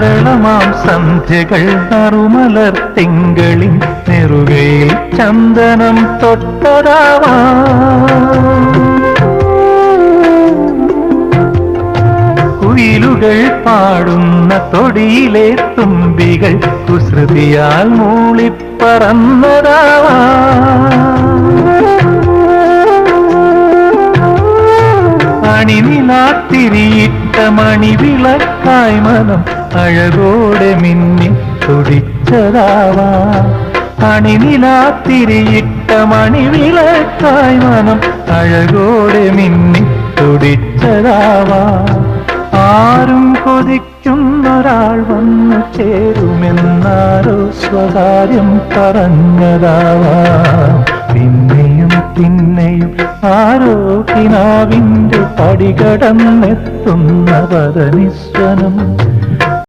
സരളമാം സന്ധ്യകൾ നറുമലർ തിങ്കളിൻ നെറുകയിൽ ചന്ദനം തൊട്ടതാവാ. കുയിലുകൾ പാടുന്ന തൊടിയിലെ തുമ്പികൾ കുസൃതിയാൽ മൂളിപ്പറന്നതാവാ. അണിനിലാത്തിരിയിട്ട മണിവിളക്കായ് മനം അഴകോടെ മിന്നി തുടിച്ചതാവാ. അണിനിലാത്തിരിയിട്ട മണിവിളക്കായി മനം അഴകോടെ മിന്നി തുടിച്ചതാവാ. ആരും കൊതിക്കുന്നൊരാൾ വന്നു ചേരുമെന്നാരോ സ്വകാര്യം പറഞ്ഞതാവാ. പിന്നെയും പിന്നെയും ആരോ കിനാവിന്റെ പടികടന്നെത്തുന്ന പദനിസ്വനം